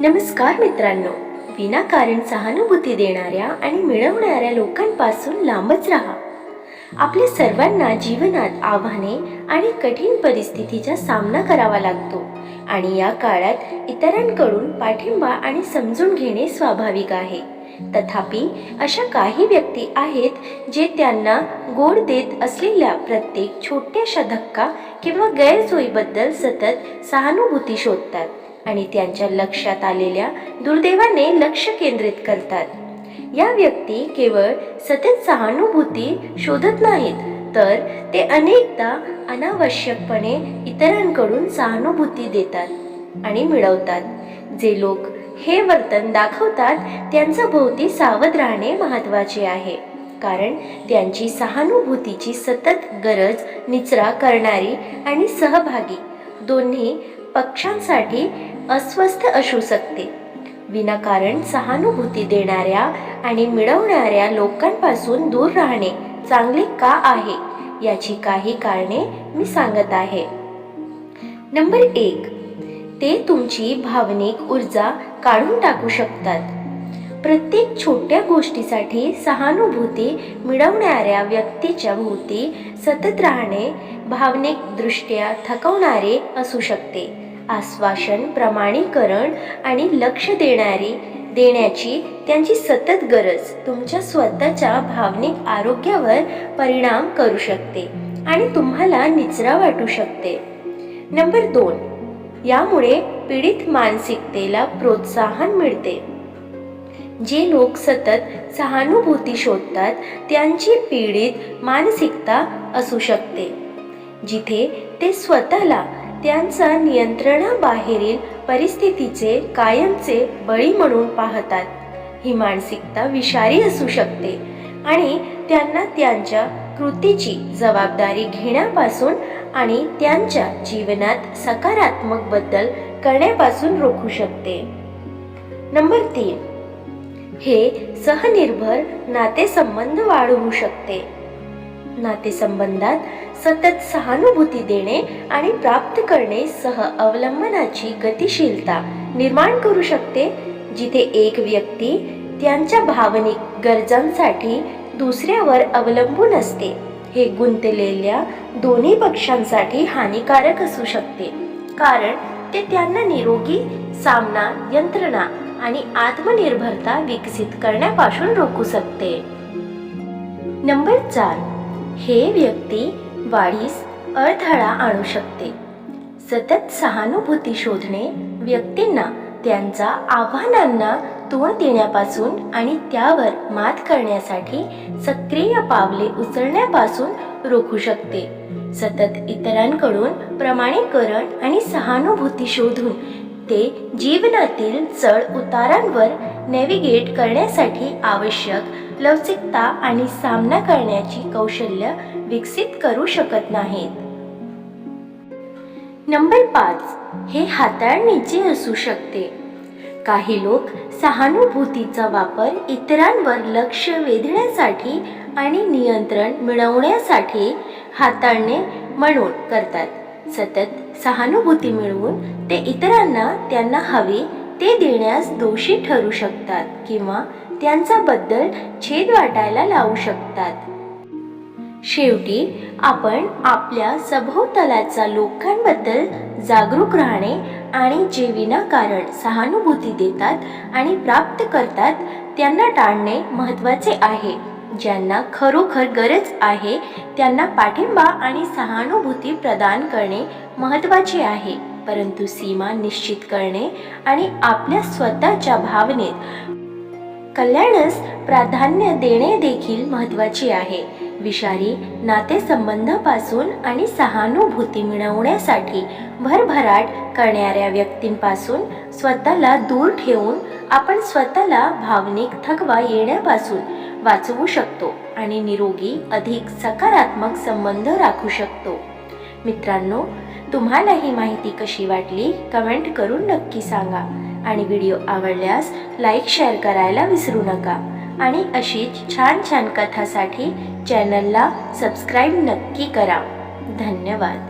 नमस्कार मित्रांनो. विनाकारण सहानुभूती देणाऱ्या आणि मिळवणाऱ्या लोकांपासून लांबच राहा. आपल्या सर्वांना जीवनात आव्हाने आणि कठीण परिस्थितीचा सामना करावा लागतो आणि या काळात इतरांकडून पाठिंबा आणि समजून घेणे स्वाभाविक आहे. तथापि अशा काही व्यक्ती आहेत जे त्यांना गोड देत असलेल्या प्रत्येक छोट्याशा धक्का किंवा गैरसोयीबद्दल सतत सहानुभूती शोधतात. आणि त्यांच्या लक्षात आलेल्या दुर्दैवाने लक्ष केंद्रित करतात. या व्यक्ती केवळ सतत सहानुभूती शोधत नाहीत तर ते अनेकदा अनावश्यकपणे इतरांकडून सहानुभूती देतात आणि मिळवतात. जे लोक हे वर्तन दाखवतात त्यांचा भोवती सावध राहणे महत्त्वाचे आहे कारण त्यांची सहानुभूतीची सतत गरज निचरा करणारी आणि सहभागी दोन्ही पक्षांसाठी अस्वस्थ असू शकते. विनाकारण सहानुभूती देणाऱ्या आणि मिळवणाऱ्या लोकांपासून दूर राहणे चांगले का आहे? याची काही कारणे मी सांगत आहे. नंबर एक ते तुमची भावनिक ऊर्जा काढून टाकू शकतात. प्रत्येक छोट्या गोष्टीसाठी सहानुभूती मिळवणाऱ्या व्यक्तीच्या भोवती सतत राहणे भावनिकदृष्ट्या थकवणारे असू शकते. आश्वासन प्रमाणीकरण आणि लक्ष देणारी देण्याची त्यांची सतत गरज तुमच्या स्वतःच्या भावनिक आरोग्यावर परिणाम करू शकते आणि तुम्हाला निचरा वाटू शकते. नंबर दोन यामुळे पीडित मानसिकतेला प्रोत्साहन मिळते. जे लोक सतत सहानुभूती शोधतात त्यांची पीडित मानसिकता असू शकते जिथे ते स्वतःला त्यांचा नियंत्रणाबाहेरील परिस्थितीचे कायमचे बळी म्हणून पाहतात. ही मानसिकता विषारी असू शकते आणि त्यांना त्यांच्या कृतीची जबाबदारी घेण्यापासून आणि त्यांच्या जीवनात सकारात्मक बदल करण्यापासून रोखू शकते. नंबर तीन. हे सहनिर्भर नातेसंबंध वाढवू शकते. नातेसंबंधात सतत सहानुभूती देणे आणि प्राप्त करणे सह अवलंबनाची गतिशीलता निर्माण करू शकते जिथे एक व्यक्ती त्यांच्या भावनिक गरजांसाठी दुसऱ्यावर अवलंबून असते. हे गुंतलेल्या दोन्ही पक्षांसाठी हानिकारक असू शकते कारण ते त्यांना निरोगी सामना यंत्रणा आणि आत्मनिर्भरता विकसित करण्यापासून रोखू शकते. नंबर चार हे व्यक्ती वाढीस अडथळा आणू शकते. सतत सहानुभूती शोधणे व्यक्तींना त्यांचा आव्हानांना तोंड देण्यापासून आणि त्यावर मात करण्यासाठी सक्रिय पावले उचलण्यापासून रोखू शकते. सतत इतरांकडून प्रमाणीकरण आणि सहानुभूती शोधून ते जीवनातील चढ उतारांवर नेव्हिगेट करण्यासाठी आवश्यक लवचिकता आणि सामना करण्याची कौशल्य विकसित करू शकत नाहीत. नंबर पाच. हे हाताळणीचे असू शकते. काही लोक सहानुभूतीचा वापर इतरांवर लक्ष वेधण्यासाठी आणि नियंत्रण मिळवण्यासाठी हाताळणे म्हणून करतात. सतत सहानुभूती मिळवून ते इतरांना त्यांना हवे ते देण्यास दोषी ठरू शकतात किंवा त्यांच्याबद्दल छेद वाटायला लावू शकतात. शेवटी आपण आपल्या सभोवतालाच्या लोकांबद्दल जागरूक राहणे आणि जे विनाकारण सहानुभूती देतात आणि प्राप्त करतात त्यांना टाळणे महत्त्वाचे आहे. ज्यांना खरोखर गरज आहे त्यांना पाठिंबा आणि सहानुभूती प्रदान करणे महत्त्वाचे आहे. परंतु सीमा निश्चित करणे आणि आपल्या स्वतःच्या भावनेत कल्याणस प्राधान्य देणे देखील महत्त्वाचे आहे. विषारी नातेसंबंधापासून आणि सहानुभूती मिळवण्यासाठी भरभराट करणाऱ्या व्यक्तींपासून स्वतःला दूर ठेवून आपण स्वतःला भावनिक थकवा येण्यापासून वाचवू शकतो आणि निरोगी अधिक सकारात्मक संबंध राखू शकतो. मित्रांनो तुम्हाला ही माहिती कशी वाटली? कमेंट करून नक्की सांगा. आणि व्हिडिओ आवडल्यास लाईक शेअर करायला विसरू नका. आणि अशीच छान छान कथासाठी चॅनलला सबस्क्राईब नक्की करा. धन्यवाद.